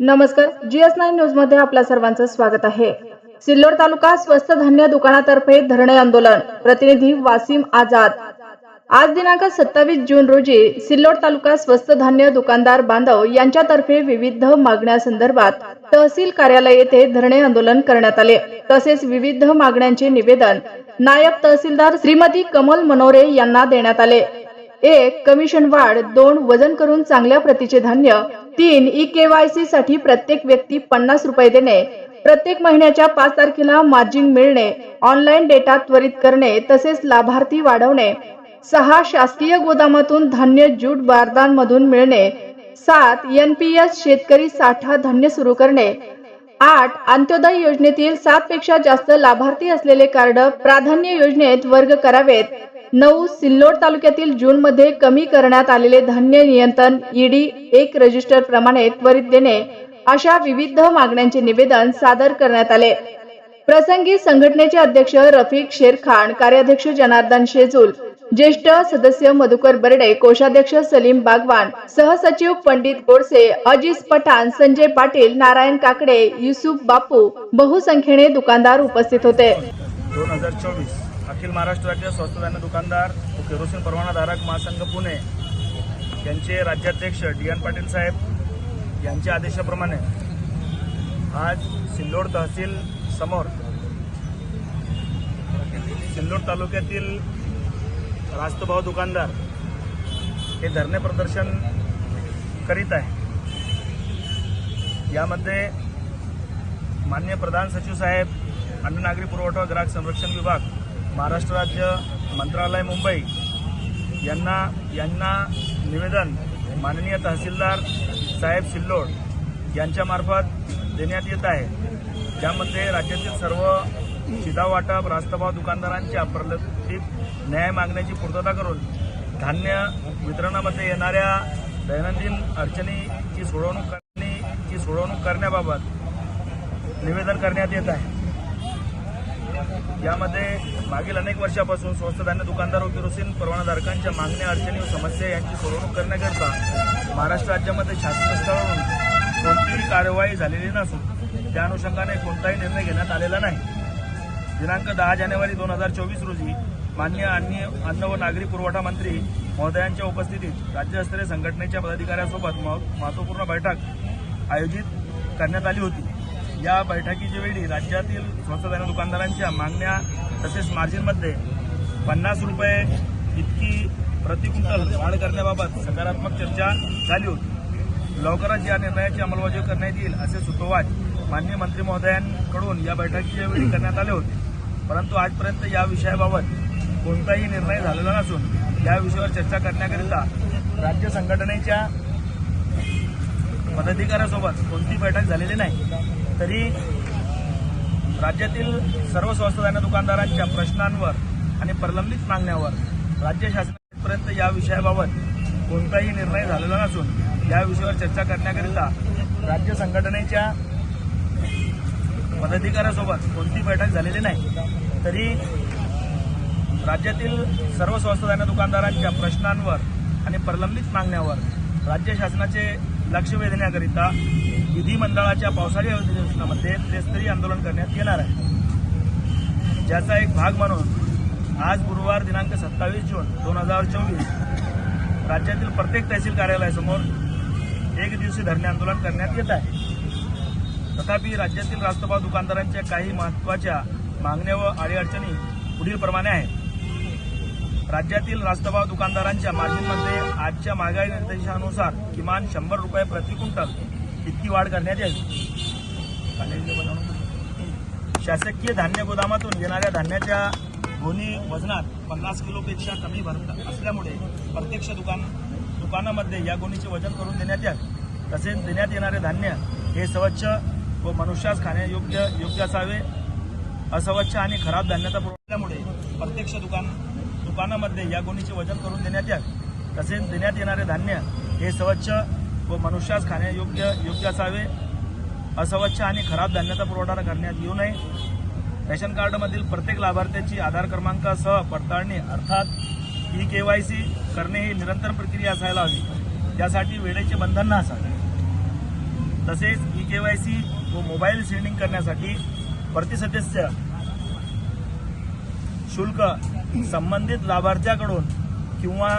नमस्कार GS nine न्यूजमध्ये आपल्या सर्वांचं स्वागत आहे. सिल्लोड तालुका स्वस्त धान्य दुकानातर्फे धरणे आंदोलन. प्रतिनिधी वासिम आझाद. आज दिनांक सत्तावीस जून रोजी सिल्लोड तालुका स्वस्त धान्य दुकानदार बांधव यांच्यातर्फे विविध मागण्यासंदर्भात तहसील कार्यालय येथे धरणे आंदोलन करण्यात आले. तसेच विविध मागण्यांचे निवेदन नायब तहसीलदार श्रीमती कमल मनोरे यांना देण्यात आले. एक कमिशन वाढ दोन वजन करून चांगल्या प्रतीचे धान्य तीन ई केवायसी साठी प्रत्येक व्यक्ती पन्नास रुपये देणे प्रत्येक महिन्याच्या पाच तारखेला मार्जिन मिळणे ऑनलाईन डेटा त्वरित करणे तसेच लाभार्थी वाढवणे. सहा शासकीय गोदामातून धान्य ज्यूट बारदानमधून मिळणे. सात एनपीएस शेतकरी साठा धान्य सुरू करणे. आठ अंत्योदय योजनेतील सात पेक्षा जास्त लाभार्थी असलेले कार्ड प्राधान्य योजनेत वर्ग करावेत. नऊ सिल्लोड तालुक्यातील जून मध्ये कमी करण्यात आलेले धान्य नियंत्रण ईडी एक रजिस्टर प्रमाणे त्वरित देणे अशा विविध मागण्यांचे निवेदन सादर करण्यात आले. प्रसंगी संघटनेचे अध्यक्ष रफिक शेरखान कार्याध्यक्ष जनार्दन शेजूल ज्येष्ठ सदस्य मधुकर बर्डे कोषाध्यक्ष सलीम बागवान सहसचिव पंडित गोडसे अजिज पठाण संजय पाटील नारायण काकडे युसुफ बापू बहुसंख्येने दुकानदार उपस्थित होते. दोन हजार चोवीस अखिल महाराष्ट्र राज्य स्वस्त धान्य दुकानदार व केरोसिन परवानाधारक महासंघ पुणे. यांचे राज्याध्यक्ष डी एन पाटील साहेब यांच्या आदेशाप्रमाणे आज सिल्लोड तहसील समोर सिल्लोड तालुक्यातील रास्तभाव दुकानदार हे धरणे प्रदर्शन करीत आहे. यामध्ये मान्य प्रधान सचिव साहेब अन्न नागरी पुरवठा ग्राहक संरक्षण विभाग महाराष्ट्र राज्य मंत्रालय मुंबई यांना यांना निवेदन माननीय तहसीलदार साहेब सिल्लोड यांच्यामार्फत देण्यात येत आहे. ज्यामध्ये राज्यातील सर्व शिधा वाटप रास्तभाव दुकानदारांच्या प्रलंबित न्याय मागण्याची पूर्तता करून धान्य वितरणामध्ये येणाऱ्या दैनंदिन अडचणीची सोडवणूक करण्याची सोडवणूक करण्याबाबत निवेदन करण्यात येत आहे. यामध्ये मागील अनेक वर्षापासून स्वस्त धान्य दुकानदार व किरोसिन परवानाधारकांच्या मागण्या अडचणी व समस्या यांची सोडवणूक करण्याकरता महाराष्ट्र राज्यामध्ये शासन स्तरावरून कोणतीही कारवाई झालेली नसून त्या अनुषंगाने कोणताही निर्णय घेण्यात आलेला नाही. दिनांक दहा जानेवारी दोन हजार चोवीस रोजी मान्य अन्य अन्न व नागरी पुरवठा मंत्री महोदयांच्या उपस्थितीत राज्यस्तरीय संघटनेच्या पदाधिकाऱ्यांसोबत महत्त्वपूर्ण महत्त्वपूर्ण बैठक आयोजित करण्यात आली होती. या बैठकीच्या वेळी राज्यातील स्वस्त धान्य दुकानदारांच्या मागण्या तसेच मार्जिनमध्ये पन्नास रुपये इतकी प्रति क्विंटल वाढ करण्याबाबत सकारात्मक चर्चा झाली होती. लवकरच या निर्णयाची अंमलबजावणी करण्यात येईल असे सुतोवाच मान्य मंत्री महोदयांकडून या बैठकीच्या वेळी करण्यात आले होते. परंतु आजपर्यंत या विषयाबाबत कोणताही निर्णय झालेला नसून या विषयावर चर्चा करण्याकरिता राज्य संघटनेच्या पदाधिकाऱ्यासोबत कोणती बैठक झालेली नाही. तरी राज्यातील सर्व स्वस्त धान्य दुकानदारांच्या प्रश्नांवर आणि प्रलंबित मागण्यावर राज्य शासनापर्यंत या विषयाबाबत कोणताही निर्णय झालेला नसून या विषयावर चर्चा करण्याकरिता राज्य संघटनेच्या पदाधिकाऱ्यासोबत कोणती बैठक झालेली नाही तरी राज्यातील सर्व स्वस्त धान्य दुकानदारांच्या प्रश्नांवर आणि प्रलंबित मागण्यावर राज्य शासनाचे लक्ष वेधण्याकरिता विधिमंडळाच्या पावसाळी अधिवेशनामध्ये त्रिस्तरीय आंदोलन करण्यात येणार आहे. ज्याचा एक भाग म्हणून आज गुरुवार दिनांक सत्तावीस जून दोन हजार चोवीस राज्यातील प्रत्येक तहसील कार्यालयासमोर एक दिवसीय धरणे आंदोलन करण्यात येत आहे. तथापि राज्यातील रास्तभाव दुकानदारांच्या काही महत्त्वाच्या मागण्या व अडीअडचणी पुढील प्रमाणे आहेत. राज्यातील रास्तभाव दुकानदारांच्या मार्जिनमध्ये आजच्या महागाई निर्देशानुसार किमान शंभर रुपये प्रति क्विंटल इतकी वाढ करण्यात यावी? शासकीय धान्य गोदामातून येणाऱ्या धान्याच्या दोन्ही वजनात पन्नास किलोपेक्षा कमी भर असल्यामुळे प्रत्यक्ष दुकान दुकानामध्ये या गोणीचे वजन करून देण्यात यावे. तसेच देण्यात येणारे धान्य हे स्वच्छ व मनुष्यास खाण्यायोग्य योग्य असावे. अस्वच्छ आणि खराब धान्याचा पुरवल्यामुळे प्रत्यक्ष दुकान दुकानामध्ये या गोणीचे वजन करून देण्यात यावे. तसेच देण्यात येणारे धान्य हे स्वच्छ व मनुष्यास खाण्यायोग्य योग्य असावे अस्वच्छ आणि खराब धान्याचा पुरवठा करण्यात येऊ नये. रेशन कार्डमधील प्रत्येक लाभार्थ्याची आधार क्रमांकासह पडताळणी अर्थात ई के वाय सी करणे ही निरंतर प्रक्रिया असायला हवी. त्यासाठी वेळेचे बंधन असावे तसेच ई के वाय सी व मोबाईल सीडिंग करण्यासाठी प्रतिसदस्य शुल्क संबंधित लाभार्थ्याकडून किंवा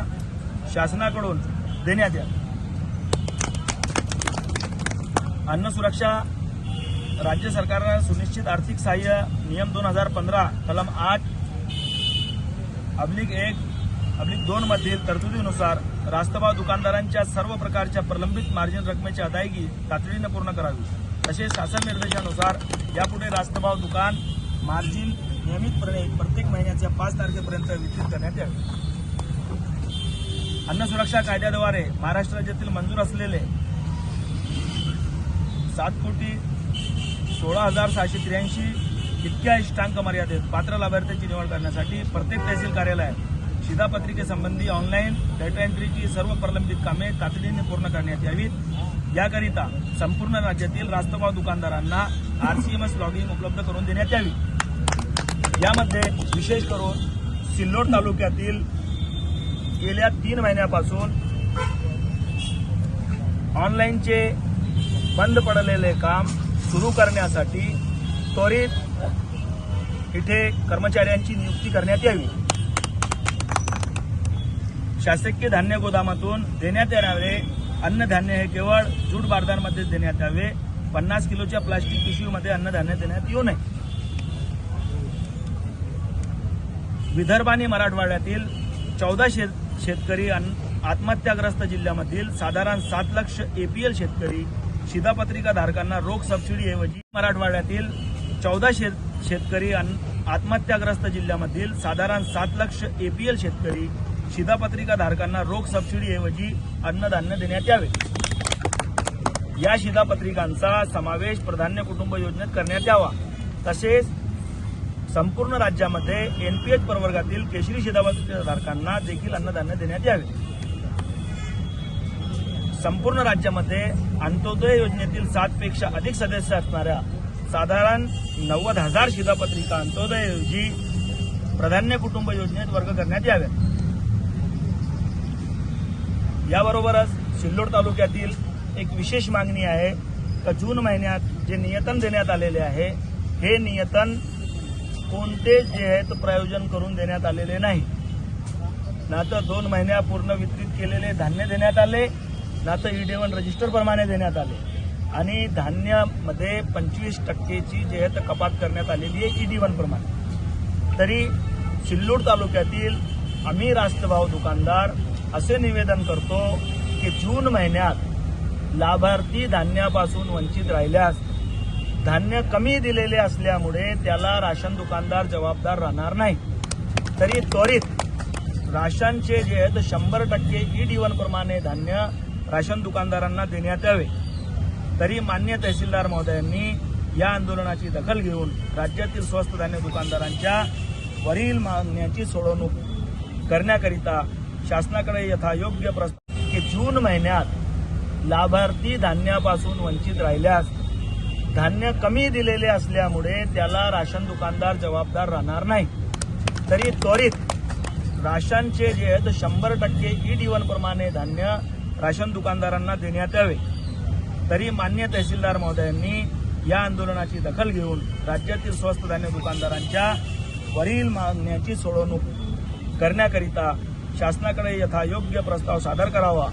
शासनाकडून देण्यात यावे. अन्न सुरक्षा राज्य सरकारनं सुनिश्चित आर्थिक सहाय्य नियम दोन हजार पंधरा कलम आठ अब्लिक एक अब्लिक दोन मधील तरतुदीनुसार रास्तभाव दुकानदारांच्या सर्व प्रकारच्या प्रलंबित मार्जिन रकमेची अदायगी तातडीनं पूर्ण करावी. तसेच शासन निर्देशानुसार यापुढे रास्तभाव दुकान मार्जिन नियमितपणे प्रत्येक महिन्याच्या पाच तारखेपर्यंत वितरित करण्यात यावे. अन्न सुरक्षा कायद्याद्वारे महाराष्ट्र राज्यातील मंजूर असलेले सात कोटी सोळा हजार सहाशे त्र्याऐंशी इतक्या इष्टांक मर्यादेत पात्र लाभार्थ्यांची निवड करण्यासाठी प्रत्येक तहसील कार्यालयात शिधापत्रिकेसंबंधी ऑनलाईन डेटा एंट्रीची सर्व प्रलंबित कामे तातडीने पूर्ण करण्यात यावीत. याकरिता संपूर्ण राज्यातील रास्तभाव दुकानदारांना आरसीएमएस लॉगिंग उपलब्ध करून देण्यात यावी. यामध्ये विशेष करून सिल्लोड तालुक्यातील गेल्या तीन महिन्यापासून ऑनलाईनचे बंद पडलेले काम सुरू करण्यासाठी त्वरित इथे कर्मचाऱ्यांची नियुक्ती करण्यात यावी. शासकीय धान्य गोदामातून देण्यात येणारे अन्नधान्य हे केवळ जूट बारदानमध्ये देण्यात यावे. पन्नास किलोच्या प्लास्टिक पिशवीमध्ये अन्नधान्य देण्यात येऊ नये. विदर्भ आणि मराठवाड्यातील चौदा शेत शेतकरी अन- आत्महत्याग्रस्त जिल्ह्यामधील साधारण सात लक्ष एपीएल शेतकरी शिधापत्रिका धारकांना रोख सबसिडी ऐवजी मराठवाड्यातील चौदा शेत शेतकरी अन- आत्महत्याग्रस्त जिल्ह्यामधील साधारण सात लक्ष एपीएल शेतकरी शिधापत्रिका धारकांना रोख सबसिडी ऐवजी अन्नधान्य देण्यात यावे. या शिधापत्रिकांचा समावेश प्राधान्य कुटुंब योजनेत करण्यात यावा. तसेच संपूर्ण राज्यामध्ये एनपीएच प्रवर्गातील केशरी शिधापत्रिकाधारकांना देखील अन्नधान्य देण्यात यावे. संपूर्ण राज्यामध्ये अंत्योदय योजनेतील सातपेक्षा अधिक सदस्य असणाऱ्या साधारण नव्वद हजार शिधापत्रिका अंत्योदयऐवजी प्राधान्य कुटुंब योजनेत वर्ग करण्यात याव्यात. याबरोबरच सिल्लोड तालुक्यातील एक विशेष मागणी आहे का जून महिन्यात जे नियतन देण्यात आलेले आहे हे नियतन कोणते जे आहेत प्रयोजन करून देण्यात आलेले नाही. ना तर दोन महिन्यापूर्ण वितरित केलेले धान्य देण्यात आले नातं ई वन रजिस्टरप्रमाणे देण्यात आले. आणि धान्यामध्ये पंचवीस टक्केची जे आहे तर कपात करण्यात आलेली आहे ई वन प्रमाणे. तरी सिल्लोड तालुक्यातील आम्ही रास्तभाव दुकानदार असे निवेदन करतो की जून महिन्यात लाभार्थी धान्यापासून वंचित राहिल्यास धान्य कमी दिलेले असल्यामुळे त्याला राशन दुकानदार जबाबदार राहणार नाही. तरी त्वरित राशनचे जे आहेत शंभर टक्के ई डी वन प्रमाणे धान्य राशन दुकानदारांना देण्यात यावे. तरी मान्य तहसीलदार महोदयांनी या आंदोलनाची दखल घेऊन राज्यातील स्वस्त धान्य दुकानदारांच्या वरील मागण्यांची सोडवणूक करण्याकरिता शासनाकडे यथायोग्य प्रस्ताव की जून महिन्यात लाभार्थी धान्यापासून वंचित राहिल्यास धान्य कमी दिलेले असल्यामुळे त्याला राशन दुकानदार जबाबदार राहणार नाही. तरी त्वरित राशनचे जे आहेत शंभर टक्के ई डी प्रमाणे धान्य राशन दुकानदारांना देण्यात यावे. तरी मान्य तहसीलदार महोदयांनी या आंदोलनाची दखल घेऊन राज्यातील स्वस्त धान्य दुकानदारांच्या वरील मागण्यांची सोडवणूक करण्याकरिता शासनाकडे यथायोग्य प्रस्ताव सादर करावा.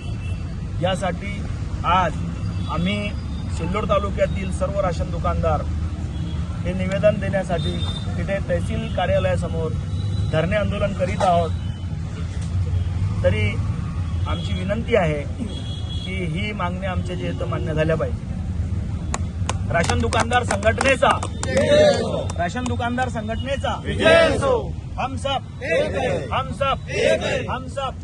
यासाठी आज आम्ही सिल्लोड तालुक्यातील सर्व राशन दुकानदार हे निवेदन देण्यासाठी तिथे तहसील कार्यालयासमोर धरणे आंदोलन करीत आहोत. तरी आमची विनंती आहे की ही मागणी आमच्या जे इथं मान्य झाल्या पाहिजे. राशन दुकानदार संघटनेचा. राशन दुकानदार संघटनेचा. हम सब हम सब हम सब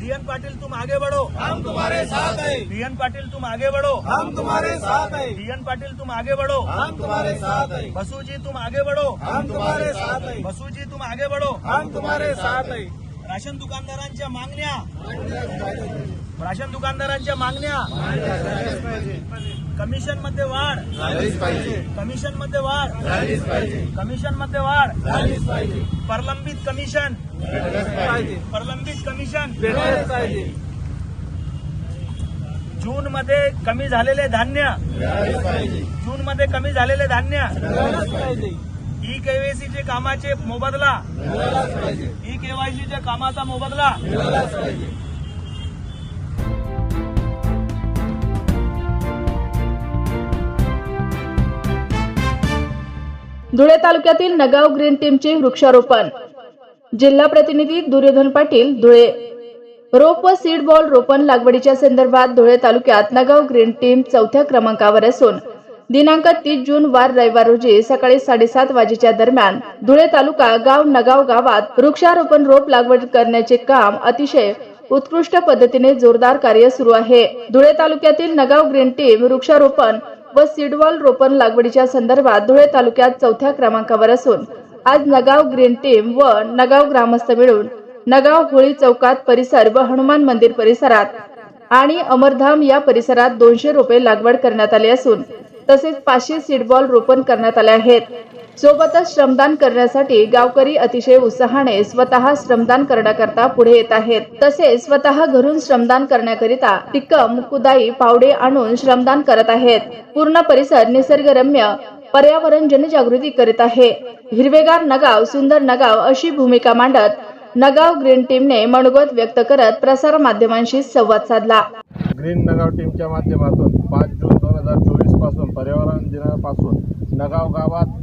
डीएन पाटिल तुम आगे बढ़ो. हम तुम्हारे साथ हैं. डीएन पाटिल तुम आगे बढ़ो. हम तुम्हारे साथ हैं. डीएन पाटिल तुम आगे बढ़ो. हम तुम्हारे साथ हैं. बसु जी तुम आगे बढ़ो. हम तुम्हारे साथ हैं. बसु जी तुम आगे बढ़ो. हम तुम्हारे साथ हैं. राशन दुकानदारांच्या मागण्या. राशन दुकानदारांच्या मागण्या. कमिशनमध्ये वाढ. पाहिजे कमिशनमध्ये वाढ. पाहिजे कमिशनमध्ये वाढ. पाहिजे प्रलंबित कमिशन. पाहिजे प्रलंबित कमिशन. पाहिजे जून मध्ये कमी झालेले धान्य. जून मध्ये कमी झालेले धान्य. ई केवायसीचे कामाचे मोबदला? ई केवायसीच्या कामाचा मोबदला? धुळे तालुक्यातील नगाव ग्रीन टीमचे वृक्षारोपण. जिल्हा प्रतिनिधी दुर्योधन पाटील धुळे. रोप व सीड बॉल रोपण लागवडीच्या संदर्भात धुळे तालुक्यात नगाव ग्रीन टीम चौथ्या क्रमांकावर असून दिनांक तीस जून वार रविवार रोजी सकाळी साडेसात वाजेच्या दरम्यान धुळे तालुका गाव नगाव गावात वृक्षारोपण रोप लागवड करण्याचे काम अतिशय उत्कृष्ट पद्धतीने जोरदार कार्य सुरू आहे. धुळे तालुक्यातील नगाव ग्रीन टीम वृक्षारोपण व सीडवॉल रोपण लागवडीच्या संदर्भात धुळे तालुक्यात चौथ्या क्रमांकावर असून आज नगाव ग्रीन टीम व नगाव ग्रामस्थ मिळून नगाव होळी चौकात परिसर व हनुमान मंदिर परिसरात आणि अमरधाम या परिसरात दोनशे रोपे लागवड करण्यात आली असून तसेच पाचशे सीडबॉल रोपण करण्यात आले आहेत. सोबतच श्रमदान करण्यासाठी गावकरी अतिशय उत्साहाने स्वतः श्रमदान करण्याकरता पुढे येत आहेत. तसेच स्वतः घरून श्रमदान करण्याकरिता टिक्कम कुदाई पावडे आणून श्रमदान करत आहेत. पूर्ण परिसर निसर्गरम्य पर्यावरण जनजागृती करीत आहे. हिरवेगार नगाव सुंदर नगाव अशी भूमिका मांडत नगाव ग्रीन टीमने मनोगत व्यक्त करत प्रसार माध्यमांशी संवाद साधला. ग्रीन नगाव टीमच्या माध्यमातून पाच जून दोन हजार चोवीसपासून पर्यावरण दिनापासून नगाव गावात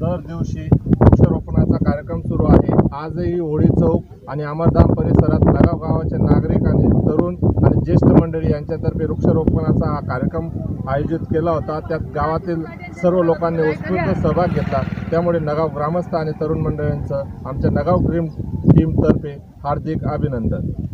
दर दिवशी वृक्षारोपणाचा कार्यक्रम सुरू आहे. आजही होळी चौक आणि अमरधाम परिसरात नगाव गावाचे नागरिक आणि तरुण आणि ज्येष्ठ मंडळी यांच्यातर्फे वृक्षारोपणाचा हा कार्यक्रम आयोजित केला होता. त्यात गावातील सर्व लोकांनी उत्स्फूर्त सहभाग घेतला. त्यामुळे नगाव ग्रामस्थ आणि तरुण मंडळींचं आमच्या नगाव ग्रीन टीमतर्फे हार्दिक अभिनंदन.